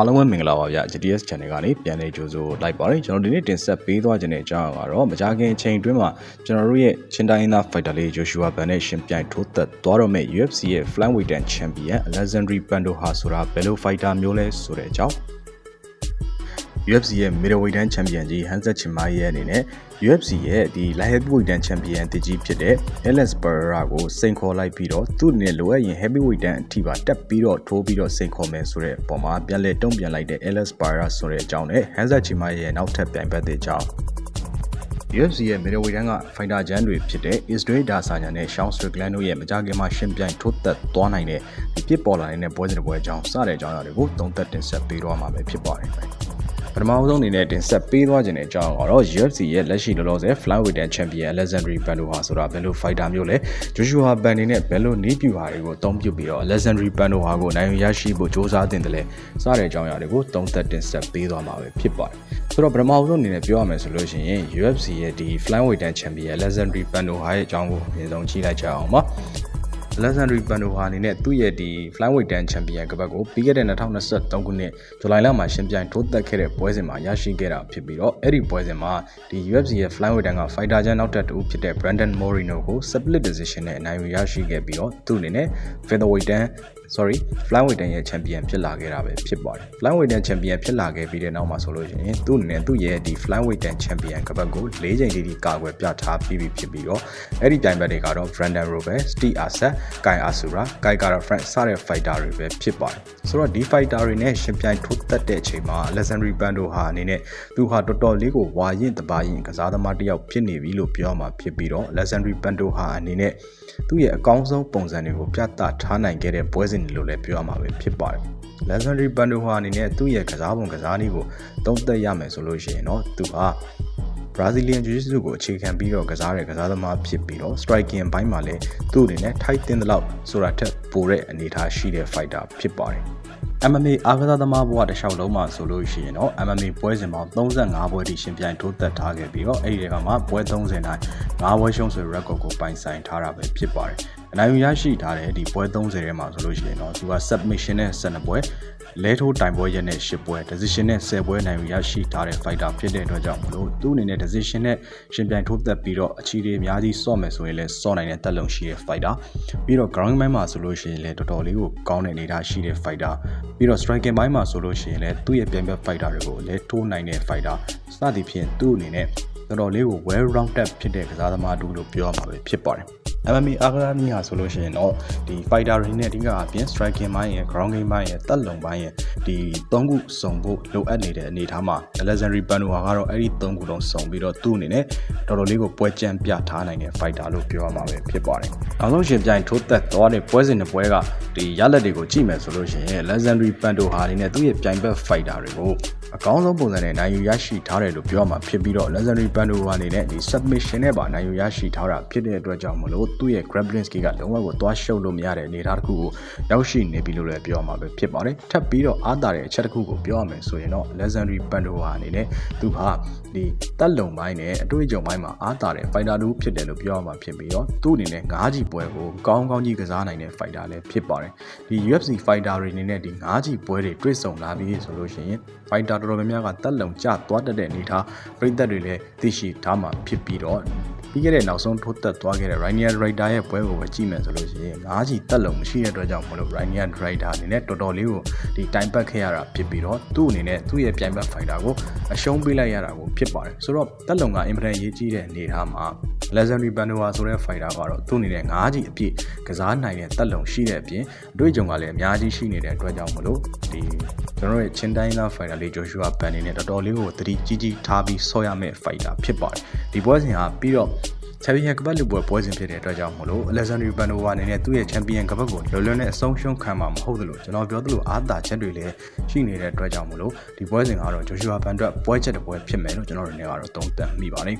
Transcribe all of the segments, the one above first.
အားလုံးပဲမင်္ဂလာပါဗျ GTS Channel ကနေပြန်လည်ကြိုဆိုလိုက်ပါတယ်ကျွန်တော်ဒီနေ့တင်ဆက်ပေးသွားခြင်းတဲ့အကြောင်းကတော့မကြာခင်အချိန်အတွင်းမှာကျွန်တော်တို့ရဲ့ချင်းတိုင်းသား fighter လေး Joshua Ban နဲ့ရှင်ပြိုင်ထိုးသက်သွားတော့မဲ့ UFC ရဲ့ Flyweight Champion Alexandre Bando ဟာဆိုတာဘယ်လို fighter မျိုးလဲဆိုတဲ့အကြောင်း UFC ရဲ့ middleweight တန်း champion ကြီး Hansa Chimaev ရဲ့အနေနဲ့ UFC ရဲ့ဒီ light heavyweight တန်း champion တကြီးဖြစ်တဲ့ Alex Pereira ကိုစိန်ခေါ်လိုက်ပြီးတော့သူ့အနေနဲ့လိုအပ်ရင် heavyweight တန်းအထိပါတက်ပြီးတော့ထိုးပြီးတော့စိန်ခေါ်မယ်ဆိုတဲ့ပုံမှာပြန်လဲတုံ့ပြန်လိုက်တဲ့ Alex Pereira ဆိုတဲ့အကြောင်းနဲ့ Hansa Chimaev ရဲ့နောက်ထပ်ပြိုင်ဘက်တဲ့အကြောင်း UFC ရဲ့ middleweight တန်းက fighter ချမ်းတွေဖြစ်တဲ့ Israel Adesanya နဲ့ Sean Strickland တို့ရဲ့မကြာခင်မှာရှင်ပြိုင်ထိုးသက်သွားနိုင်တဲ့ဒီပြစ်ပေါ်လာနေတဲ့ပွဲစဉ်တစ်ပွဲအကြောင်းစတဲ့အကြောင်းအရာတွေကိုသုံးသပ်တင်ဆက်ပေးတော့မှာပဲဖြစ်ပါတယ်။ ပထမဆုံးအနေနဲ့တင်ဆက်ပေးသွားခြင်းတဲ့အကြောင်းကတော့ UFC ရဲ့လက်ရှိလောလောဆယ် Flyweight Champion Alexandre Bando ဟာဆိုတာဘယ်လို fighter မျိုးလဲ Joshua Ban နေနဲ့ဘယ်လိုနီးပြူဟာတွေကိုအသုံးပြုပြီးတော့ Alexandre Bando ဟာကိုနိုင်ရရှိဖို့စ조사တင်တယ်လဲစတဲ့အကြောင်းအရာတွေကိုသုံးသပ်တင်ဆက်ပေးသွားမှာပဲဖြစ်ပါတယ်ဆိုတော့ပထမဆုံးအနေနဲ့ပြောရမယ်ဆိုလို့ရှိရင် UFC ရဲ့ဒီ Flyweight Champion Alexandre Bando ဟာရဲ့အကြောင်းကိုအရင်ဆုံးကြည့်လိုက်ကြအောင်ပါ Alexandre Bando ဟာအနေနဲ့သူ့ရဲ့ဒီ Flyweight Tan Champion ကပတ်ကိုပြီးခဲ့တဲ့2023ခုနှစ်ဇူလိုင်လမှာရှင်ပြိုင်ထိုးသက်ခဲ့တဲ့ပွဲစဉ်မှာရရှိခဲ့တာဖြစ်ပြီးတော့အဲ့ဒီပွဲစဉ်မှာဒီ UFC ရဲ့ Flyweight Tan က Fighter ချမ်းနောက်ထပ်တူဖြစ်တဲ့ Brandon Moreno ကို split decision နဲ့အနိုင်ယူရရှိခဲ့ပြီးတော့သူ့အနေနဲ့ Featherweight Tan sorry flyweight တန်ရဲ့ champion ဖြစ်လာခဲ့တာပဲဖြစ်ပါတယ် flyweight တန် champion ဖြစ်လာခဲ့ပြီးတဲ့နောက်မှာဆိုလို့ရှိရင်သူ့အနေနဲ့သူ့ရဲ့ဒီ flyweight တန် champion ကပတ်ကို၄ချိန်တီတီကာကွယ်ပြထားပြီးပြီဖြစ်ပြီးတော့အဲ့ဒီတိုင်ဘက်တွေကတော့ Brandon Roberts, Steve Asset, Kai Asura, Kai Kara Frank စတဲ့ fighter တွေပဲဖြစ်ပါတယ်ဆိုတော့ဒီ fighter တွေနဲ့ရှင်ပြိုင်ထိုးသက်တဲ့အချိန်မှာ Alexandre Bando ဟာအနေနဲ့သူဟာတော်တော်လေးကိုဝါရင်တပါရင်ကစားသမားတစ်ယောက်ဖြစ်နေပြီလို့ပြောမှာဖြစ်ပြီးတော့ Alexandre Bando ဟာအနေနဲ့ သူ့ရဲ့အကောင်းဆုံးပုံစံတွေကိုပြသထားနိုင်ခဲ့တဲ့ပွဲစဉ်တွေလို့လည်းပြောရမှာပဲဖြစ်ပါတယ်။ Legendary Bando ဟာအနေနဲ့သူ့ရဲ့ကစားပုံကစားနည်းကိုသုံးသပ်ရမယ်ဆိုလို့ရှိရင်တော့သူဟာ Brazilian Jiu-Jitsu ကိုအခြေခံပြီးတော့ကစားတဲ့ကစားသမားဖြစ်ပြီးတော့ striking ဘိုင်းမှာလည်းသူ့အနေနဲ့ထိုက်တင်တဲ့လောက်ဆိုတာထက်ပိုတဲ့အနေအထားရှိတဲ့ fighter ဖြစ်ပါတယ်။ MMA အားကစားသမားဘဝတစ်လျှောက်လုံးမှာဆိုလို့ရှိရင်တော့ MMA ပွဲစဉ်ပေါင်း35ပွဲထိရှင်ပြိုင်ထိုးသက်ထားခဲ့ပြီးတော့အဲ့ဒီကမှပွဲ30တိုင်း5ပွဲရှုံးဆို record ကိုပိုင်ဆိုင်ထားတာပဲဖြစ်ပါတယ်။ အနိုင်ယူရရှိထားတဲ့ဒီပွဲ30ထဲမှာဆိုလို့ရှိရင်တော့သူက submission နဲ့12ပွဲလဲထိုးတိုင်ပွဲရက်နဲ့10ပွဲ decision နဲ့10ပွဲနိုင်ယူရရှိထားတဲ့ fighter ဖြစ်တဲ့အတွက်ကြောင့်မလို့သူ့အနေနဲ့ decision နဲ့ရှင်ပြိုင်ထိုးသက်ပြီးတော့အခြေတွေအများကြီးစော့မယ်ဆိုရင်လည်းစော့နိုင်တဲ့တက်လုံရှိတဲ့ fighter ပြီးတော့ ground game မှာဆိုလို့ရှိရင်လည်းတော်တော်လေးကိုကောင်းတဲ့အနေအထားရှိတဲ့ fighter ပြီးတော့ striking ဘိုင်းမှာဆိုလို့ရှိရင်လည်းသူ့ရဲ့ပြိုင်ဘက် fighter တွေကိုလည်းထိုးနိုင်တဲ့ fighter စသည်ဖြင့်သူ့အနေနဲ့တော်တော်လေးကို well rounded ဖြစ်တဲ့ကစားသမားတူလို့ပြောရမှာပဲဖြစ်ပါတယ် MMA အားကစားနည်းဟာဆိုလို့ရှိရင်တော့ဒီ fighter တွေနဲ့အဓိကအပြင် striking ဘိုင်းရယ် ground game ဘိုင်းရယ်တက်လုံဘိုင်းရယ်ဒီသုံးခုစုံဖို့လိုအပ်နေတဲ့အနေအထားမှာ Alexandre Bando ဟာကတော့အဲ့ဒီသုံးခုလုံးစုံပြီးတော့သူ့အနေနဲ့တော်တော်လေးကိုပွဲကြံပြထားနိုင်တဲ့ fighter လို့ပြောရမှာပဲဖြစ်ပါတယ်။နောက်ဆုံးရှင်ပြိုင်ထိုးသက်သွားတဲ့ပွဲစဉ်တစ်ပွဲကဒီရလက်တွေကိုကြည့်မယ်ဆိုလို့ရှိရင် Alexandre Bando ဟာအနေနဲ့သူ့ရဲ့ပြိုင်ဘက် fighter တွေကိုအကောင်းဆုံးပုံစံနဲ့နိုင်ယူရရှိထားတယ်လို့ပြောမှာဖြစ်ပြီးတော့ Legendary Bando အနေနဲ့ဒီ submission နဲ့ပါနိုင်ယူရရှိထားတာဖြစ်တဲ့အတွက်ကြောင့်မလို့သူ့ရဲ့ grappling skill ကလုံးဝကိုသွားရှုပ်လို့မရတဲ့အနေအထားတစ်ခုကိုရောက်ရှိနေပြီလို့လည်းပြောမှာပဲဖြစ်ပါတယ်ထပ်ပြီးတော့အားတာတဲ့အချက်တစ်ခုကိုပြောရမယ်ဆိုရင်တော့ Legendary Bando ဟာအနေနဲ့သူဟာဒီတက်လုံပိုင်းနဲ့အတွေ့အကြုံပိုင်းမှာအားတာတဲ့ fighter တူဖြစ်တယ်လို့ပြောရမှာဖြစ်ပြီးတော့သူ့အနေနဲ့ငါးကြီးပွဲကိုကောင်းကောင်းကြီးကစားနိုင်တဲ့ fighter လည်းဖြစ်ပါတယ်ဒီ UFC fighter တွေအနေနဲ့ဒီငါးကြီးပွဲတွေတွေ့ဆုံလာပြီးဆိုလို့ရှိရင် fighter တော်တော်များများကတက်လုံကျသွားတတ်တဲ့အနေထားပြည်သက်တွေလည်းသိရှိထားမှာဖြစ်ပြီးတော့ ပြီးခဲ့တဲ့နောက်ဆုံးထိုးသက်သွားခဲ့တဲ့ Rainier Rider ရဲ့ပွဲကိုပဲကြည့်မယ်ဆိုလို့ရှိရင်ငါးကြီးတက်လုံမရှိတဲ့အတွက်ကြောင့်မလို့ Rainier Rider အနေနဲ့တော်တော်လေးကိုဒီတိုင်ပတ်ခဲ့ရတာဖြစ်ပြီးတော့သူ့အနေနဲ့သူ့ရဲ့ပြိုင်ဘက် fighter ကိုအရှုံးပေးလိုက်ရတာကိုဖြစ်ပါတယ်ဆိုတော့တက်လုံကအင်မတန်ရေးကြီးတဲ့အနေထားမှာ Legendary Banoa ဆိုတဲ့ fighter ကတော့သူ့အနေနဲ့ငါးကြီးအပြည့်ကစားနိုင်တဲ့တက်လုံရှိတဲ့အပြင်အတွေ့အကြုံကလည်းအများကြီးရှိနေတဲ့အတွက်ကြောင့်မလို့ဒီကျွန်တော်ရဲ့ချင်းတိုင်းသား fighter လေး Joshua Ban နေနဲ့တော်တော်လေးကိုသတိကြီးကြီးထားပြီးဆော့ရမယ့် fighter ဖြစ်ပါတယ်ဒီပွဲစဉ်ဟာပြီးတော့ ချန်ပီယံကပတ်လူပွဲပွဲစဉ်ဖြစ်တဲ့အတွက်ကြောင့်မလို့ Alexander Panova အနေနဲ့သူ့ရဲ့ချန်ပီယံကပတ်ကိုလွယ်လွယ်နဲ့အဆုံးရှုံးခံမှာမဟုတ်သလိုကျွန်တော်ပြောသလိုအားသာချက်တွေလည်းရှိနေတဲ့အတွက်ကြောင့်မလို့ဒီပွဲစဉ်ကတော့ Joshua Pan အတွက်ပွဲချက်တစ်ပွဲဖြစ်မယ်လို့ကျွန်တော်တို့လည်းကတော့သုံးသပ်မိပါတယ်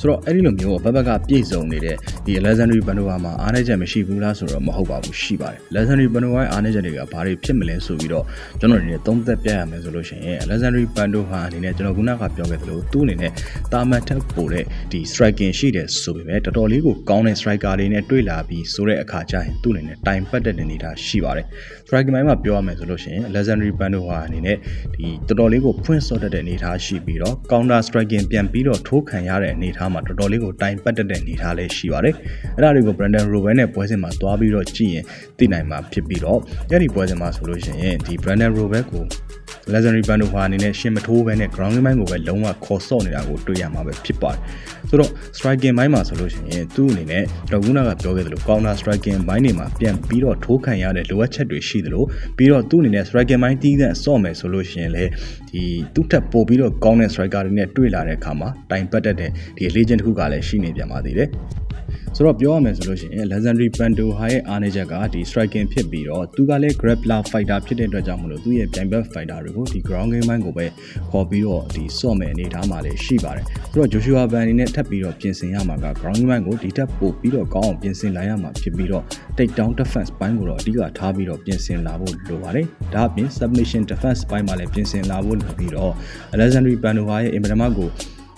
ဆိုတော့အဲ့ဒီလိုမျိုးဘက်ဘက်ကပြည့်စုံနေတဲ့ဒီ Alexander Panova မှာအားနည်းချက်မရှိဘူးလားဆိုတော့မဟုတ်ပါဘူးရှိပါတယ် Alexander Panova ရဲ့အားနည်းချက်တွေကဘာတွေဖြစ်မလဲဆိုပြီးတော့ကျွန်တော်အနေနဲ့သုံးသပ်ပြရမယ်ဆိုလို့ရှိရင် Alexander Panova အနေနဲ့ကျွန်တော်ခုနကပြောခဲ့သလိုသူ့အနေနဲ့တာမန်ထက်ပိုတဲ့ဒီ striking ရှိတဲ့ဆိုပေမဲ့တော်တော်လေးကိုကောင်းတဲ့ striker တွေနဲ့တွေ့လာပြီးဆိုတဲ့အခါကျရင်သူ့အနေနဲ့တိုင်ပတ်တဲ့အနေအထားရှိပါတယ် striker ပိုင်းမှာပြောရမယ်ဆိုလို့ရှိရင် legendary band ဟာအနေနဲ့ဒီတော်တော်လေးကိုဖွင့်ဆော့တတ်တဲ့အနေအထားရှိပြီးတော့ counter striking ပြန်ပြီးတော့ထိုးခံရတဲ့အနေအထားမှာတော်တော်လေးကိုတိုင်ပတ်တတ်တဲ့အနေအထားလေးရှိပါတယ်အဲ့ဒါတွေကို Brandon Rowan နဲ့ပွဲစဉ်မှာသွားပြီးတော့ကြည့်ရင်သိနိုင်မှာဖြစ်ပြီးတော့အဲ့ဒီပွဲစဉ်မှာဆိုလို့ရှိရင်ဒီ Brandon Rowan ကို legendary band ဟာအနေနဲ့ရှင်မထိုးဘဲနဲ့ ground game ကိုပဲလုံးဝခေါ်ဆော့နေတာကိုတွေ့ရမှာပဲဖြစ်ပါတယ်ဆိုတော့ striking ဘိုင်းမှာဆိုလို့ရှိရင်သူ့အနေနဲ့တော့ခုနကပြောခဲ့သလို counter striking ဘိုင်းတွေမှာပြန်ပြီးတော့ထိုးခံရတဲ့လိုအပ်ချက်တွေရှိသလိုပြီးတော့သူ့အနေနဲ့ striking ဘိုင်းတီးတဲ့ဆော့မယ်ဆိုလို့ရှိရင်လေ ဒီသူ့ထက်ပိုပြီးတော့ကောင်းတဲ့ striker တွေနဲ့တွေ့လာတဲ့အခါမှာတိုင်ပတ်တတ်တဲ့ဒီ legend တစ်ခုကလည်းရှိနေပြန်ပါသေးတယ်ဆိုတော့ပြောရမယ်ဆိုလို့ရှိရင် legendary Pando ဟာရဲ့အားနည်းချက်ကဒီ striking ဖြစ်ပြီးတော့သူကလည်း grappler fighter ဖြစ်တဲ့အတွက်ကြောင့်မလို့သူ့ရဲ့ပြိုင်ဘက် fighter တွေကိုဒီ ground game ဘိုင်းကိုပဲခေါ်ပြီးတော့ဒီဆော့မယ်အနေထားမှာလည်းရှိပါတယ်ဆိုတော့ Joshua Ban အနေနဲ့ထပ်ပြီးတော့ပြင်ဆင်ရမှာက ground game ဘိုင်းကိုဒီထက်ပိုပြီးတော့ကောင်းအောင်ပြင်ဆင်လာရမှာဖြစ်ပြီးတော့ take down defense ဘိုင်းကိုတော့အဓိကထားပြီးတော့ပြင်ဆင်လာဖို့လိုပါတယ်ဒါအပြင် submission defense ဘိုင်းမှာလည်းပြင်ဆင်လာဖို့လိုပြီးတော့ legendary Pando ဟာရဲ့အင်မတန်မှကို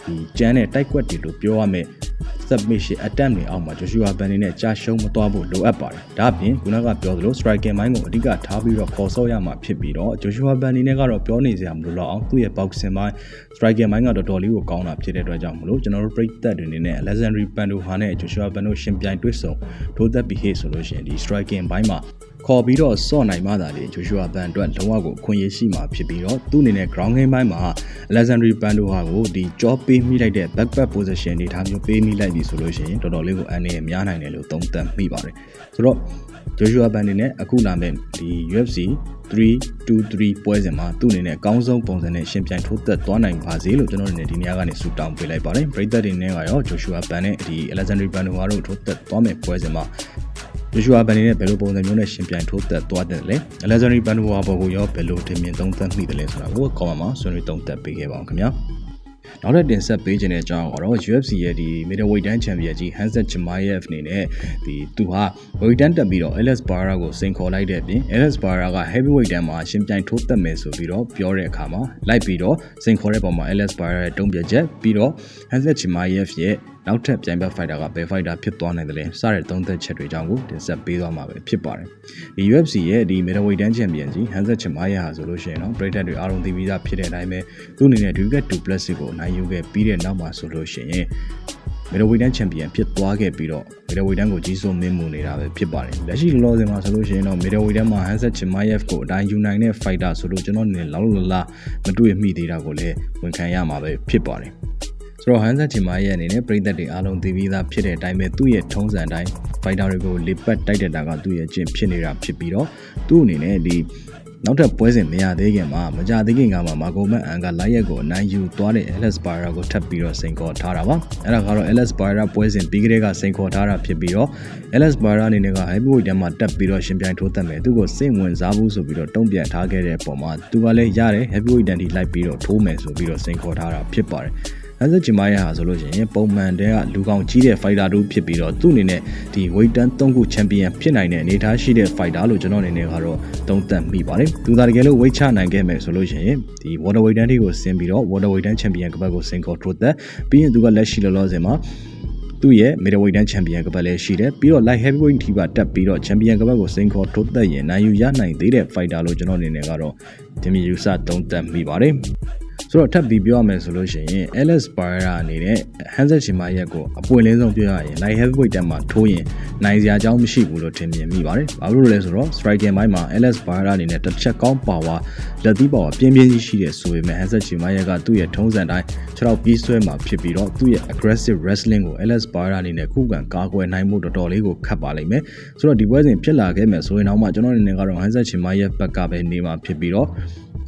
ဒီကျန်းတဲ့တိုက်ကွက်တွေလို့ပြောရမယ် submission attempt တွေအောက်မှာ Joshua Ban နဲ့ကြာရှုံးမသွားဖို့လိုအပ်ပါတယ်။ဒါအပြင်ခုနကပြောသလို striking မိုင်းကိုအဓိကထားပြီးတော့ခေါ်ဆော့ရမှာဖြစ်ပြီးတော့ Joshua Ban နဲ့ကတော့ပြောနေစရာမလိုတော့အောင်သူ့ရဲ့ boxing မိုင်း striking မိုင်းကတော်တော်လေးကိုကောင်းတာဖြစ်တဲ့အတွက်ကြောင့်မလို့ကျွန်တော်တို့ပြိသက်တွေအနေနဲ့ legendary Pando ဟာနဲ့ Joshua Ban တို့ရှင်ပြိုင်တွေ့ဆုံထိုးသက်ပြီးဟေ့ဆိုလို့ရှိရင်ဒီ striking ဘိုင်းမှာ ခေါ်ပြီးတော့စော့နိုင်မှသာလေ Joshua Ban အတွက်လုံးဝကိုအခွင့်အရေးရှိမှာဖြစ်ပြီးတော့သူ့အနေနဲ့ ground game ဘိုင်းမှာ legendary Pando ဟာကိုဒီကြောပေးမိလိုက်တဲ့ back back position တွေထားမျိုးပေးမိလိုက်ပြီဆိုလို့ရှိရင်တော်တော်လေးကိုအန်နေများနိုင်တယ်လို့သုံးသပ်မိပါတယ်ဆိုတော့ Joshua Ban အနေနဲ့အခုလာမဲ့ဒီ UFC 323ပွဲစဉ်မှာသူ့အနေနဲ့အကောင်းဆုံးပုံစံနဲ့ရှင်ပြိုင်ထိုးသက်သွားနိုင်ပါစေလို့ကျွန်တော်အနေနဲ့ဒီနေရာကနေဆုတောင်းပေးလိုက်ပါတယ်ပရိသတ်တွေနဲ့ကရော Joshua Ban နဲ့ဒီ Alexander Ban တို့ကတော့ထိုးသက်သွားမဲ့ပွဲစဉ်မှာ Joshua Ban နဲ့ဘယ်လိုပုံစံမျိုးနဲ့ရှင်ပြိုင်ထိုးသက်သွားတယ်လဲ Alexander Ban ဘောကိုရောဘယ်လိုတင်မြင်သုံးသပ်မိတယ်လဲဆိုတာကို comment မှာဆွေးနွေးသုံးသပ်ပေးခဲ့ပါအောင်ခင်ဗျာနောက်ထပ်တင်ဆက်ပေးခြင်းတဲ့အကြောင်းကတော့ UFC ရဲ့ဒီ middleweight တန်းချန်ပီယံကြီး Hanset Chimaev အနေနဲ့ဒီသူဟာ weight တန်းတက်ပြီးတော့ Alex Barra ကိုစိန်ခေါ်လိုက်တဲ့အပြင် Alex Barra က heavyweight တန်းမှာရှင်ပြိုင်ထိုးသက်မယ်ဆိုပြီးတော့ပြောတဲ့အခါမှာလိုက်ပြီးတော့စိန်ခေါ်တဲ့ပုံမှာ Alex Barra ရဲ့တုံ့ပြန်ချက်ပြီးတော့ Hanset Chimaev ရဲ့ နောက်ထပ်ပြိုင်ဘက် fighter ကဘယ် fighter ဖြစ်သွားနိုင်တယ်လဲစတဲ့သုံးသက်ချက်တွေကြောင့်ကိုတင်ဆက်ပေးသွားမှာပဲဖြစ်ပါတယ်ဒီ UFC ရဲ့ဒီ middleweight တန်းချန်ပီယံကြီး Hanset Chimaev ဟာဆိုလို့ရှိရင်တော့ Brayden တွေအားလုံးသိပြီးသားဖြစ်တဲ့အတိုင်းပဲသူ့အနေနဲ့ Ducat 2 Plus ကိုနိုင်ယူခဲ့ပြီးတဲ့နောက်မှာဆိုလို့ရှိရင် middleweight တန်းချန်ပီယံဖြစ်သွားခဲ့ပြီးတော့ middleweight တန်းကိုကြီးစိုးမင်းမူနေတာပဲဖြစ်ပါတယ်လက်ရှိလောလောဆယ်မှာဆိုလို့ရှိရင်တော့ middleweight တန်းမှာ Hanset Chimaev ကိုအတိုင်းယူနိုင်တဲ့ fighter ဆိုလို့ကျွန်တော်အနေနဲ့လောက်လောက်လာမတွေ့မိသေးတာကိုလည်းဝန်ခံရမှာပဲဖြစ်ပါတယ် ဆိုတော့ဟန်ဆန်ချီမာရဲ့အနေနဲ့ပြည်သက်တွေအားလုံးသိပြီးသားဖြစ်တဲ့အတိုင်းပဲသူ့ရဲ့ထုံးစံအတိုင်းဖိုက်တာတွေကိုလေပတ်တိုက်တဲ့တာကသူ့ရဲ့ကျင့်ဖြစ်နေတာဖြစ်ပြီးတော့သူ့အနေနဲ့ဒီနောက်ထပ်ပွဲစဉ်မရသေးခင်မှာမကြသေးခင်ကမှမာဂိုမန်အန်ကလိုက်ရက်ကိုအနိုင်ယူသွားတဲ့ Alex Barra ကိုထပ်ပြီးတော့စိန်ခေါ်ထားတာပါအဲ့ဒါကတော့ Alex Barra ပွဲစဉ်ပြီးကလေးကစိန်ခေါ်ထားတာဖြစ်ပြီးတော့ Alex Barra အနေနဲ့က heavyweight တန်းမှာတက်ပြီးတော့ရှင်ပြိုင်ထိုးသက်မယ်သူ့ကိုစိတ်ဝင်စားဘူးဆိုပြီးတော့တုံ့ပြန်ထားခဲ့တဲ့ပုံမှာသူကလည်းရတယ် heavyweight တန်းထိလိုက်ပြီးတော့ထိုးမယ်ဆိုပြီးတော့စိန်ခေါ်ထားတာဖြစ်ပါတယ် ဟန်ဆာဂျီမာယာဟာဆိုလို့ရှိရင်ပုံမှန်တည်းကလူကောင်ကြီးတဲ့ fighter တို့ဖြစ်ပြီးတော့သူ့အနေနဲ့ဒီ weight တန်း3ခု champion ဖြစ်နိုင်တဲ့အနေအထားရှိတဲ့ fighter လို့ကျွန်တော်အနေနဲ့ကတော့သုံးသပ်မိပါတယ်။သူသာတကယ်လို့ weight ချနိုင်ခဲ့မယ်ဆိုလို့ရှိရင်ဒီ water weight တန်းတွေကိုဆင်းပြီးတော့ water weight တန်း champion ကပတ်ကိုဆင်ခေါ်ထိုးသက်ပြီးရင်သူကလက်ရှိလောလောဆယ်မှာသူ့ရဲ့ middleweight တန်း champion ကပတ်လည်းရှိတယ်ပြီးတော့ light heavyweight ထိပါတက်ပြီးတော့ champion ကပတ်ကိုစိန်ခေါ်ထိုးသက်ရင်နိုင်ယူရနိုင်သေးတဲ့ fighter လို့ကျွန်တော်အနေနဲ့ကတော့ဒီမျိုးယူဆသုံးသပ်မိပါတယ်။ ဆိုတော့ထပ်ပြီးပြောရမယ်ဆိုလို့ရှိရင် Alex Pereira အနေနဲ့ Hanset Shima ရက်ကိုအပွင့်လင်းဆုံးပြောရရင် light heavyweight တက်မှာထိုးရင်နိုင်စရာအကြောင်းမရှိဘူးလို့ထင်မြင်မိပါတယ်။ဘာလို့လဲဆိုတော့ striking ဘိုင်းမှာ Alex Pereira အနေနဲ့တစ်ချက်ကောင်းပါဝါလက်သီးပါဝါပြင်းပြင်းကြီးရှိတဲ့ဆိုပေမဲ့ Hanset Shima ရက်ကသူ့ရဲ့ထုံးစံတိုင်းခြေထောက်ပြီးဆွဲမှာဖြစ်ပြီးတော့သူ့ရဲ့ aggressive wrestling ကို Alex Pereira အနေနဲ့ခုခံကာကွယ်နိုင်မှုတော်တော်လေးကိုခတ်ပါလိမ့်မယ်။ဆိုတော့ဒီပွဲစဉ်ဖြစ်လာခဲ့မယ်ဆိုရင်တော့မှကျွန်တော်အနေနဲ့ကတော့ Hanset Shima ရက်ဘက်ကပဲနေမှာဖြစ်ပြီးတော့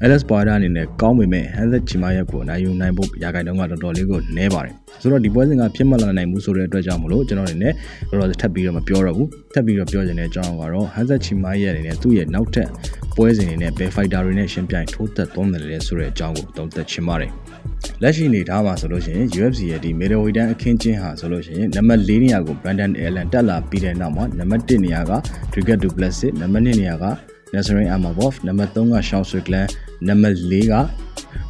Alex Poira အနေနဲ့ကောင်းပေမဲ့ Hanset Chimaev ကိုနိုင်ယူနိုင်ဖို့ရာဂိုင်တုံးကတော်တော်လေးကိုနည်းပါတယ်ဆိုတော့ဒီပွဲစဉ်ကဖြစ်မလာနိုင်ဘူးဆိုတဲ့အတွက်ကြောင့်မလို့ကျွန်တော်အနေနဲ့တော်တော်ထပ်ပြီးတော့မပြောတော့ဘူးထပ်ပြီးတော့ပြောချင်တဲ့အကြောင်းကတော့ Hanset Chimaev အနေနဲ့သူ့ရဲ့နောက်ထပ်ပွဲစဉ်တွေနဲ့ဘယ် fighter တွေနဲ့ရှင်ပြိုင်ထိုးသက်သွားတယ်လဲဆိုတဲ့အကြောင်းကိုတုံးသက်ချင်ပါတယ်လက်ရှိအနေထားမှာဆိုလို့ရှိရင် UFC ရဲ့ဒီ middleweight တန်းအခင်းချင်းဟာဆိုလို့ရှိရင်နံပါတ်၄နေရာကို Brandon Allen တက်လာပြီးတဲ့နောက်မှာနံပါတ်1နေရာက Dricus Du Plessis နံပါတ်2နေရာက Nasrin Amavov နံပါတ်3က Sean Strickland နံပါတ်4က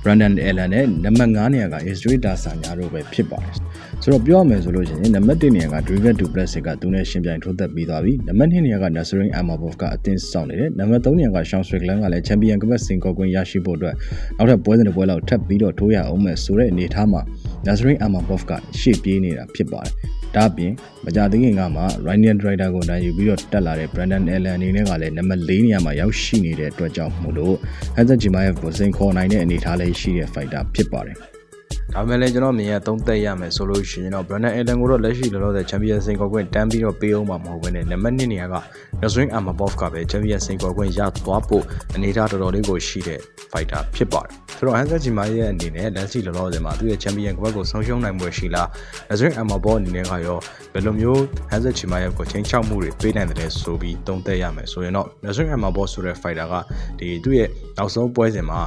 Brandon Allen နဲ့နံပါတ်5နေရာက Israel Adesanya တို့ပဲဖြစ်ပါတယ်ဆိုတော့ပြောရမယ်ဆိုလို့ရှိရင်နံပါတ်1နေရာက Dragon Duplex ကသူနဲ့ရှင်ပြိုင်ထိုးသက်ပြီးသွားပြီနံပါတ်2နေရာက Nasrin Amabov ကအသင်းဆောင်နေတယ်နံပါတ်3နေရာက Sean Strickland ကလည်း Champion ကပတ်စင်ကော်ကွင်းရရှိဖို့အတွက်နောက်ထပ်ပွဲစဉ်တစ်ပွဲလောက်ထပ်ပြီးတော့ထိုးရအောင်မယ်ဆိုတဲ့အနေအထားမှာ Nasrin Amabov ကရှေ့ပြေးနေတာဖြစ်ပါတယ် ဒါအပြင်မကြသေးခင်ကမှ Ryan Drider ကိုနိုင်ယူပြီးတော့တက်လာတဲ့ Brandon Allen အနေနဲ့ကလည်းနံပါတ်4နေရာမှာရောက်ရှိနေတဲ့အတွက်ကြောင့်မို့လို့ Hansa Chimaev ကိုစိန်ခေါ်နိုင်တဲ့အနေအထားလေးရှိတဲ့ fighter ဖြစ်ပါတယ် ဒါပေမဲ့လည်းကျွန်တော်မြင်ရသုံးသက်ရမယ်ဆိုလို့ရှိရင်တော့ Brandon Allen ကိုတော့လက်ရှိလောလောဆယ် Champion စိန်ခေါ်ခွင့်တန်းပြီးတော့ပေးအောင်မှာမဟုတ်ဘဲနဲ့နံပါတ်1နေရာက Nasrin Amabov ကပဲ Champion စိန်ခေါ်ခွင့်ရသွားဖို့အနေအထားတော်တော်လေးကိုရှိတဲ့ fighter ဖြစ်ပါတယ်ဆိုတော့ Hansa Chimaev ရဲ့အနေနဲ့လက်ရှိလောလောဆယ်မှာသူ့ရဲ့ Champion ဘက်ကိုဆုံးရှုံးနိုင်မှုရှိလား Nasrin Amabov အနေနဲ့ကရောဘယ်လိုမျိုး Hansa Chimaev ကိုချင်းချောက်မှုတွေပေးနိုင်တယ်လဲဆိုပြီးသုံးသက်ရမယ်ဆိုရင်တော့ Nasrin Amabov ဆိုတဲ့ fighter ကဒီသူ့ရဲ့နောက်ဆုံးပွဲစဉ်မှာ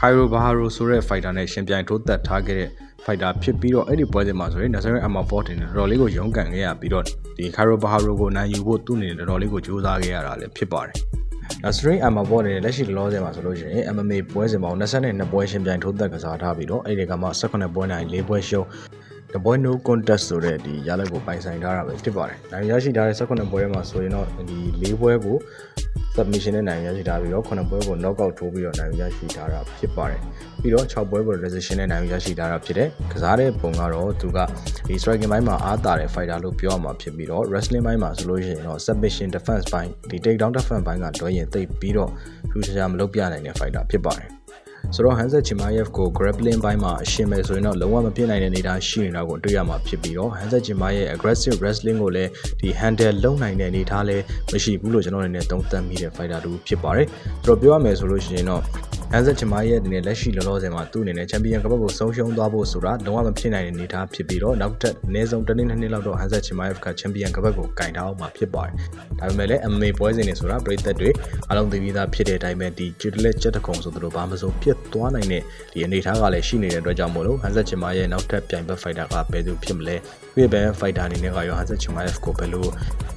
Cairo Baharo ဆိုတဲ့ fighter နဲ့ရှင်ပြိုင်ထိုးသက်ထားခဲ့တဲ့ fighter ဖြစ်ပြီးတော့အဲ့ဒီပွဲစဉ်မှာဆိုရင် Nasrin Amabov တင်တော်တော်လေးကိုရုန်းကန်ခဲ့ရပြီးတော့ဒီ Cairo Baharo ကိုနိုင်ယူဖို့သူ့အနေနဲ့တော်တော်လေးကိုကြိုးစားခဲ့ရတာလည်းဖြစ်ပါတယ်။ Nasrin Amabov နဲ့လက်ရှိလောလောဆယ်မှာဆိုလို့ရှိရင် MMA ပွဲစဉ်ပေါင်း22ပွဲရှင်ပြိုင်ထိုးသက်ကစားထားပြီးတော့အဲ့ဒီကမှ18ပွဲနိုင်4ပွဲရှုံး The Boy No Contest ဆိုတဲ့ဒီရလက်ကိုပိုင်ဆိုင်ထားတာပဲဖြစ်ပါတယ်။နိုင်ရရှိထားတဲ့18ပွဲမှာဆိုရင်တော့ဒီ၄ပွဲကို submission နဲ့နိုင်ရရှိထားပြီးတော့9ပွဲကို knockout ထိုးပြီးတော့နိုင်ရရှိထားတာဖြစ်ပါတယ်။ပြီးတော့6ပွဲကို decision နဲ့နိုင်ရရှိထားတာဖြစ်တယ်။ကစားတဲ့ပုံကတော့သူကဒီ striking ဘိုင်းမှာအားတာတဲ့ fighter လို့ပြောရမှာဖြစ်ပြီးတော့ wrestling ဘိုင်းမှာဆိုလို့ရှိရင်တော့ submission defense ဘိုင်းဒီ take down defense ဘိုင်းကတော့ရင်သိပ်ပြီးတော့ထူးခြားခြားမလုပ်ပြနိုင်တဲ့ fighter ဖြစ်ပါတယ်။ ဆိုတော့ Hansa Chimaev ကို grappling ဘိုင်းမှာအရှင်မဲ့ဆိုရင်တော့လုံးဝမပြစ်နိုင်တဲ့အနေအထားရှိနေတာကိုတွေ့ရမှာဖြစ်ပြီးတော့ Hansa Chimaev aggressive wrestling ကိုလည်းဒီ handle လုပ်နိုင်တဲ့အနေအထားလည်းမရှိဘူးလို့ကျွန်တော်အနေနဲ့သုံးသပ်မိတဲ့ fighter တူဖြစ်ပါတယ်။ဆိုတော့ပြောရမယ်ဆိုလို့ရှိရင်တော့ Hansa Chimaev အနေနဲ့လက်ရှိလောလောဆယ်မှာသူ့အနေနဲ့ champion ကပတ်ကိုဆုံးရှုံးသွားဖို့ဆိုတာလုံးဝမဖြစ်နိုင်တဲ့အနေအထားဖြစ်ပြီးတော့နောက်ထပ်အနည်းဆုံးတစ်နှစ်နှစ်နှစ်လောက်တော့ Hansa Chimaev က champion ကပတ်ကိုကင်ထားအောင်မှာဖြစ်ပါတယ်။ဒါပေမဲ့လည်း MMA ပွဲစဉ်တွေဆိုတာပြည်သက်တွေအလုံးသိပြီးသားဖြစ်တဲ့အတိုင်းပဲဒီကျွတ်လက်ချက်တကုံဆိုသူတို့ဘာမှမစိုးဖြစ်သွားနိုင်တဲ့ဒီအနေအထားကလည်းရှိနေတဲ့အတွက်ကြောင့်မို့လို့ Hansa Chimaev ရဲ့နောက်ထပ်ပြိုင်ဘက် fighter ကဘယ်သူဖြစ်မလဲ။သူ့ရဲ့ဘယ် fighter အနေနဲ့ကရော Hansa Chimaev ကိုဘယ်လို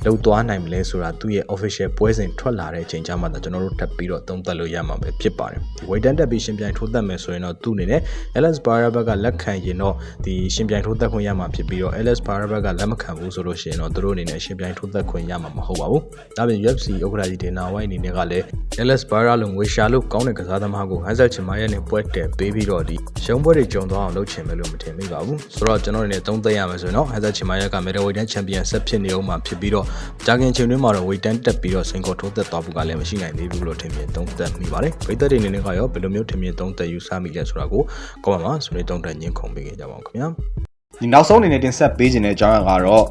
လှုပ်သွားနိုင်မလဲဆိုတာသူ့ရဲ့ official ပွဲစဉ်ထွက်လာတဲ့အချိန်ကျမှတော့ကျွန်တော်တို့ထပ်ပြီးတော့သုံးသပ်လို့ရမှာပဲဖြစ်ပါတယ်။ဒီ weight and တက်ပြီးရှင်ပြိုင်ထိုးသက်မယ်ဆိုရင်တော့သူ့အနေနဲ့ Alex Barabak ကလက်ခံရင်တော့ဒီရှင်ပြိုင်ထိုးသက်ခွင့်ရမှာဖြစ်ပြီးတော့ Alex Barabak ကလက်မခံဘူးဆိုလို့ရှိရင်တော့သူတို့အနေနဲ့ရှင်ပြိုင်ထိုးသက်ခွင့်ရမှာမဟုတ်ပါဘူး။ဒါပြင် UFC ဥက္ကဋ္ဌကြီးဒေနာဝိုင်းအနေနဲ့ကလည်း Alex Barabak လိုငွေရှာလို့ကောင်းတဲ့ကစားသမားကိုဟန်ဆက်ချင်မရဲ့နဲ့ပွဲတယ်ပေးပြီးတော့ဒီရှုံးပွဲတွေကြုံသွားအောင်လုပ်ချင်မယ်လို့မထင်မိပါဘူး။ဆိုတော့ကျွန်တော်အနေနဲ့သုံးသပ်ရမယ်ဆိုရင်တော့ဟန်ဆက်ချင်မရဲ့က middleweight ချန်ပီယံဆက်ဖြစ်နေအောင်မှာဖြစ်ပြီးတော့ကြာခင်ချိန်တွင်းမှာတော့ weight တက်ပြီးတော့စင်ကောထိုးသက်သွားဖို့ကလည်းမရှိနိုင်သေးဘူးလို့ထင်မြင်သုံးသပ်မိပါတယ်။ပြည်သက်တွေအနေနဲ့ကရောဘယ်လိုမျိုးထင်မြင်သုံးသက်ယူဆမိလဲဆိုတာကိုကောမန့်မှာဆွေးနွေးသုံးသပ်ညှင်းခုန်ပေးကြကြပါဦးခင်ဗျာဒီနောက်ဆုံးအနေနဲ့တင်ဆက်ပေးခြင်းတဲ့အကြောင်းအရာကတော့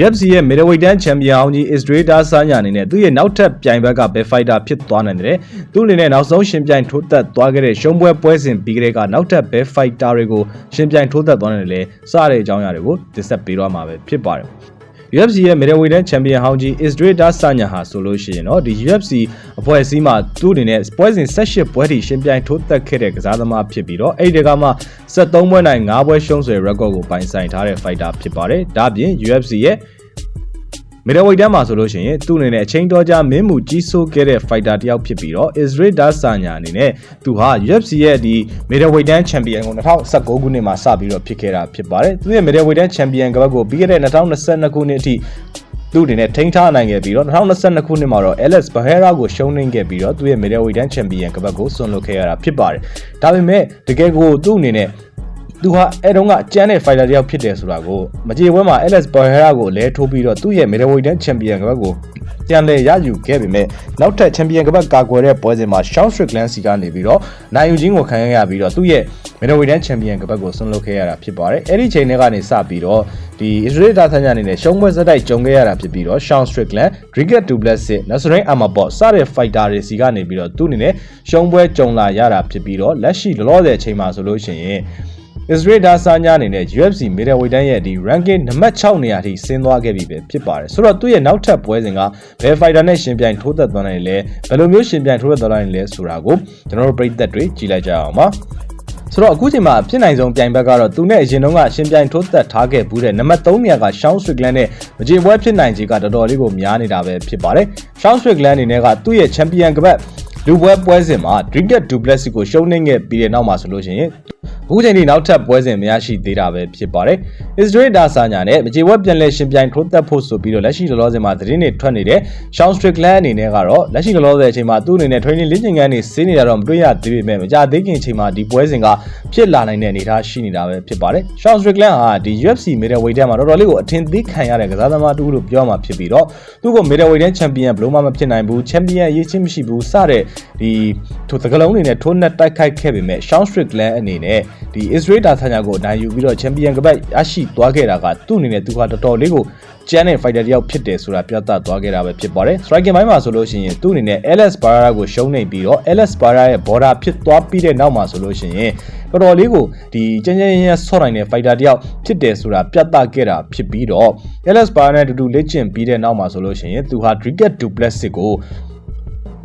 UFC ရဲ့ middleweight တန်းချန်ပီယံအောင်ကြီး Israel Sanya အနေနဲ့သူ့ရဲ့နောက်ထပ်ပြိုင်ဘက်ကဘယ် fighter ဖြစ်သွားနိုင်တယ်။သူ့အနေနဲ့နောက်ဆုံးရှင်ပြိုင်ထိုးသက်သွားခဲ့တဲ့ရှုံးပွဲပွဲစဉ်ပြီးကလေးကနောက်ထပ်ဘယ် fighter တွေကိုရှင်ပြိုင်ထိုးသက်သွားနိုင်တယ်လဲစတဲ့အကြောင်းအရာတွေကိုတင်ဆက်ပေးတော့မှာပဲဖြစ်ပါတယ်။ UFC ရဲ့ middleweight တန်းချန်ပီယံဟောင်းကြီး Israel Sanya ဟာဆိုလို့ရှိရင်တော့ဒီ UFC အဖွဲ့အစည်းမှာသူ့အနေနဲ့ပွဲစဉ်18ပွဲထိရှင်ပြိုင်ထိုးသက်ခဲ့တဲ့ကစားသမားဖြစ်ပြီးတော့အဲ့ဒီတကမှ73ပွဲနိုင်5ပွဲရှုံးဆွဲ record ကိုပိုင်ဆိုင်ထားတဲ့ fighter ဖြစ်ပါတယ်။ဒါ့အပြင် UFC ရဲ့ middleweight တန်းမှာဆိုလို့ရှိရင်သူ့အနေနဲ့အချိန်တော်ကြာမင်းမူကြီးစိုးခဲ့တဲ့ fighter တယောက်ဖြစ်ပြီးတော့ Israel Dasanya အနေနဲ့သူဟာ UFC ရဲ့ဒီ middleweight တန်း champion ကို2019ခုနှစ်မှာစပြီးတော့ဖြစ်ခဲ့တာဖြစ်ပါတယ်သူရဲ့ middleweight တန်း champion ကဘက်ကိုပြီးခဲ့တဲ့2022ခုနှစ်အထိသူ့အနေနဲ့ထိန်းထားနိုင်ခဲ့ပြီးတော့2022ခုနှစ်မှာတော့ Alex Bahera ကိုရှုံးနိမ့်ခဲ့ပြီးတော့သူ့ရဲ့ middleweight တန်း champion ကဘက်ကိုဆွန်လွတ်ခဲ့ရတာဖြစ်ပါတယ်ဒါပေမဲ့တကယ်ကိုသူ့အနေနဲ့ သူဟာအဲတုန်းကကျန်းတဲ့ fighter တယောက်ဖြစ်တယ်ဆိုတာကိုမကြေပွဲမှာ Alex Bahera ကိုလဲထိုးပြီးတော့သူ့ရဲ့ middleweight တန်း champion ကဘက်ကိုပြန်လဲရယူခဲ့ပေမဲ့နောက်ထပ် champion ကဘက်ကာကွယ်တဲ့ပွဲစဉ်မှာ Sean Strickland စီကနေပြီးတော့နိုင်ယူခြင်းကိုခံရပြီးတော့သူ့ရဲ့ middleweight တန်း champion ကဘက်ကိုဆွန့်လွတ်ခဲ့ရတာဖြစ်ပါတယ်အဲ့ဒီချိန်တွေကနေစပြီးတော့ဒီ Israel Adesanya အနေနဲ့ရှုံးပွဲစတိုက်ကြုံခဲ့ရတာဖြစ်ပြီးတော့ Sean Strickland, Dricus Du Plessis, Nasrin Amabot စတဲ့ fighter တွေစီကနေပြီးတော့သူ့အနေနဲ့ရှုံးပွဲကြုံလာရတာဖြစ်ပြီးတော့လက်ရှိလောလောဆယ်အချိန်မှာဆိုလို့ရှိရင် Israel Adesanya အနေနဲ့ UFC middleweight တန်းရဲ့ဒီ ranking နံပါတ်6နေရာထိဆင်းသွားခဲ့ပြီပဲဖြစ်ပါတယ်ဆိုတော့သူ့ရဲ့နောက်ထပ်ပွဲစဉ်ကဘယ် fighter နဲ့ရှင်ပြိုင်ထိုးသက်သွားနိုင်လဲဘယ်လိုမျိုးရှင်ပြိုင်ထိုးသက်သွားနိုင်လဲဆိုတာကိုကျွန်တော်တို့ပြည်သက်တွေကြည့်လိုက်ကြအောင်ပါဆိုတော့အခုချိန်မှာဖြစ်နိုင်ဆုံးပြိုင်ဘက်ကတော့သူနဲ့အရင်တုန်းကရှင်ပြိုင်ထိုးသက်ထားခဲ့ဘူးတဲ့နံပါတ်3နေရာက Sean Strickland နဲ့မကြေပွဲဖြစ်နိုင်ခြေကတော်တော်လေးကိုများနေတာပဲဖြစ်ပါတယ်။ Sean Strickland အနေနဲ့ကသူ့ရဲ့ Champion ကပတ်လူပွဲပွဲစဉ်မှာ Dricus Du Plessis ကိုရှုံးနိမ့်ခဲ့ပြီးတဲ့နောက်မှာဆိုလို့ရှိရင် အခုချိန်ထိနောက်ထပ်ပွဲစဉ်မရရှိသေးတာပဲဖြစ်ပါတယ်။ Israel ဒါဆာညာနဲ့မကြေဝက်ပြန်လဲရှင်ပြိုင်ထိုးသက်ဖို့ဆိုပြီးတော့လက်ရှိလောလောဆယ်မှာသတင်းတွေထွက်နေတဲ့ Sean Strickland အနေနဲ့ကတော့လက်ရှိလောလောဆယ်အချိန်မှာသူ့အနေနဲ့ training လေ့ကျင့်ခန်းတွေဆင်းနေတာတော့မတွေ့ရသေးပေမဲ့မကြသေးခင်အချိန်မှာဒီပွဲစဉ်ကဖြစ်လာနိုင်တဲ့အနေအထားရှိနေတာပဲဖြစ်ပါတယ်။ Sean Strickland ဟာဒီ UFC middleweight ထဲမှာတော်တော်လေးကိုအထင်သေးခံရတဲ့ကစားသမားတူလို့ပြောမှာဖြစ်ပြီးတော့သူ့ကို middleweight ထဲ champion ဘယ်လို့မှမဖြစ်နိုင်ဘူး champion အရေးချင်းမရှိဘူးစတဲ့ဒီထိုသကလုံးအနေနဲ့ထိုးနှက်တိုက်ခိုက်ခဲ့ပေမဲ့ Sean Strickland အနေနဲ့ဒီ Israel ဒါဆာညာကိုနိုင်ယူပြီးတော့ champion ကပတ်ရရှိသွားခဲ့တာကသူ့အနေနဲ့သူဟာတော်တော်လေးကိုကျန်းတဲ့ fighter တယောက်ဖြစ်တယ်ဆိုတာပြသသွားခဲ့တာပဲဖြစ်ပါတယ် striking ဘိုင်းမှာဆိုလို့ရှိရင်သူ့အနေနဲ့ Alex Pereira ကိုရှုံးနေပြီးတော့ Alex Pereira ရဲ့ border ဖြစ်သွားပြီးတဲ့နောက်မှာဆိုလို့ရှိရင်တော်တော်လေးကိုဒီကျန်းကျန်းရင်းဆော့နိုင်တဲ့ fighter တယောက်ဖြစ်တယ်ဆိုတာပြသခဲ့တာဖြစ်ပြီးတော့ Alex Pereira နဲ့အတူတူလေ့ကျင့်ပြီးတဲ့နောက်မှာဆိုလို့ရှိရင်သူဟာ Dricus Du Plessis ကို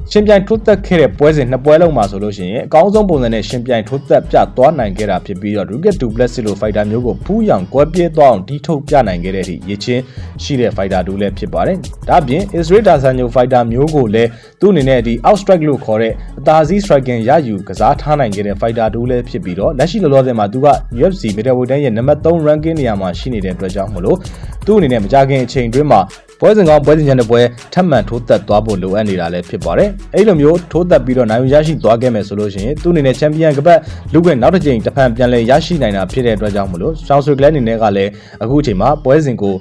ရှင်ပြိုင်ထိုးသက်ခဲ့တဲ့ပွဲစဉ်နှစ်ပွဲလုံးမှာဆိုလို့ရှိရင်အကောင်းဆုံးပုံစံနဲ့ရှင်ပြိုင်ထိုးသက်ပြသွားနိုင်ခဲ့တာဖြစ်ပြီးတော့ Dricus Du Plessis လို fighter မျိုးကိုဖူးယောင်ကွဲပြေးသွားအောင်တီးထုတ်ပြနိုင်ခဲ့တဲ့အထိရချင်းရှိတဲ့ fighter တူလည်းဖြစ်ပါတယ်။ဒါ့အပြင် Israel Adesanya fighter မျိုးကိုလည်းသူ့အနေနဲ့ဒီ out strike လို့ခေါ်တဲ့အသာစီး striking ရယူကစားထားနိုင်ခဲ့တဲ့ fighter တူလည်းဖြစ်ပြီးတော့လက်ရှိလောလောဆယ်မှာသူက UFC middleweight တိုင်းရဲ့နံပါတ်3 ranking နေရာမှာရှိနေတဲ့အတွက်ကြောင့်မလို့သူ့အနေနဲ့မကြခင်အချိန်အတွင်းမှာ ပွဲစဉ်ကောင်းပွဲစဉ်ချန်တဲ့ပွဲထပ်မံထိုးသက်သွားဖို့လိုအပ်နေတာလည်းဖြစ်ပါတယ်။အဲဒီလိုမျိုးထိုးသက်ပြီးတော့နိုင်ယူရရှိသွားခဲ့မယ်ဆိုလို့ရှိရင်သူ့အနေနဲ့ချန်ပီယံကပတ်လူခွင့်နောက်တစ်ကြိမ်တစ်ဖန်ပြန်လည်ရရှိနိုင်တာဖြစ်တဲ့အတွက်ကြောင့်မလို့ရှောင်းဆွေကလန်အနေနဲ့ကလည်းအခုအချိန်မှာပွဲစဉ်ကို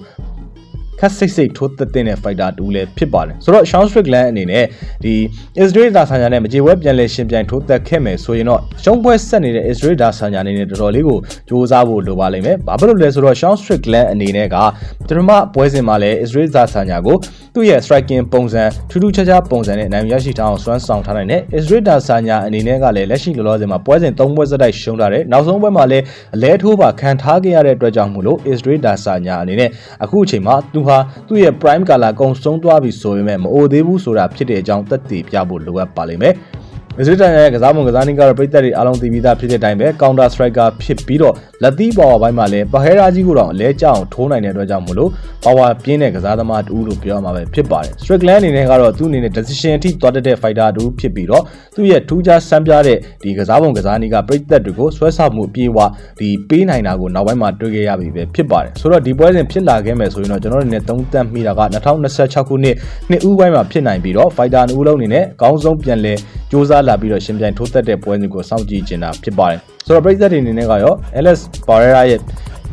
ခက်စိတ်စိတ်ထိုးသက်တဲ့ fighter တူလည်းဖြစ်ပါတယ်ဆိုတော့ Sean Strickland အနေနဲ့ဒီ Israel Adesanya နဲ့မကြေဝဲပြန်လဲရှင်ပြိုင်ထိုးသက်ခဲ့မယ်ဆိုရင်တော့ရှုံးပွဲဆက်နေတဲ့ Israel Adesanya အနေနဲ့တော်တော်လေးကိုစူးစမ်းဖို့လိုပါလိမ့်မယ်ဘာဖြစ်လို့လဲဆိုတော့ Sean Strickland အနေနဲ့ကပထမပွဲစဉ်မှာလဲ Israel Adesanya ကိုသူ့ရဲ့ striking ပုံစံထူးထူးခြားခြားပုံစံနဲ့နိုင်ရရှိထားအောင်စွမ်းဆောင်ထားနိုင်တဲ့ Israel Adesanya အနေနဲ့ကလည်းလက်ရှိလောလောဆယ်မှာပွဲစဉ်၃ပွဲစတိုက်ရှုံးထားတယ်နောက်ဆုံးပွဲမှာလည်းအလဲထိုးပါခံထားခဲ့ရတဲ့အတွက်ကြောင့်မို့လို့ Israel Adesanya အနေနဲ့အခုအချိန်မှာသူဟာသူ့ရဲ့ prime color ကုံဆုံးသွားပြီဆိုပေမဲ့မအိုသေးဘူးဆိုတာဖြစ်တဲ့အကြောင်းသက်သေပြဖို့လိုအပ်ပါလိမ့်မယ် မစ္စတာရဲ့ကစားပုံကစားနည်းကတော့ပြည်သက်တွေအားလုံးသိပြီးသားဖြစ်တဲ့အတိုင်းပဲ counter striker ဖြစ်ပြီးတော့လက်သီး power ဘိုင်းမှာလည်းပဟဲရာကြီးကိုတော့အလဲကျအောင်ထိုးနိုင်တဲ့အတွက်ကြောင့်မလို့ power ပြင်းတဲ့ကစားသမားတူလို့ပြောရမှာပဲဖြစ်ပါတယ် Strickland အနေနဲ့ကတော့သူ့အနေနဲ့ decision အထိသွားတတ်တဲ့ fighter တူဖြစ်ပြီးတော့သူ့ရဲ့ထူးခြားစမ်းပြတဲ့ဒီကစားပုံကစားနည်းကပြည်သက်တွေကိုဆွဲဆောက်မှုအပြည့်အဝဒီပေးနိုင်တာကိုနောက်ပိုင်းမှာတွေ့ခဲ့ရပြီပဲဖြစ်ပါတယ်ဆိုတော့ဒီပွဲစဉ်ဖြစ်လာခဲ့မယ်ဆိုရင်တော့ကျွန်တော်တို့အနေနဲ့သုံးသပ်မိတာက2026ခုနှစ်နှစ်ဦးပိုင်းမှာဖြစ်နိုင်ပြီးတော့ fighter နှစ်ဦးလုံးအနေနဲ့အကောင်းဆုံးပြန်လဲစ조사လာပြီးတော့ရှင်ပြိုင်ထိုးသက်တဲ့ပွဲစဉ်ကိုစောင့်ကြည့်နေတာဖြစ်ပါတယ်ဆိုတော့ပြည်သက်တွေအနေနဲ့ကရော Alex Pereira ရဲ့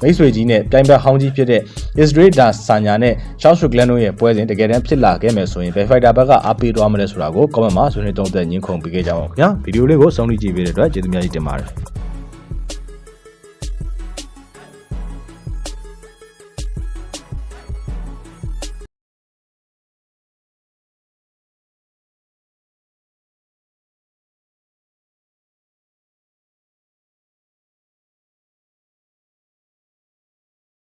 မိတ်ဆွေကြီးနဲ့ပြိုင်ဘက်ဟောင်းကြီးဖြစ်တဲ့ Israel Da Sanya နဲ့ Sean Strickland တို့ရဲ့ပွဲစဉ်တကယ်တမ်းဖြစ်လာခဲ့မယ်ဆိုရင်ဘယ် fighter ဘက်ကအားပေးသွားမလဲဆိုတာကို comment မှာဆွေးနွေးသုံးသပ်ညှင်းခုန်ပေးခဲ့ကြအောင်ခင်ဗျာဗီဒီယိုလေးကိုဆုံးဖြတ်ကြည့်ပေးတဲ့အတွက်ကျေးဇူးများကြီးတင်ပါတယ်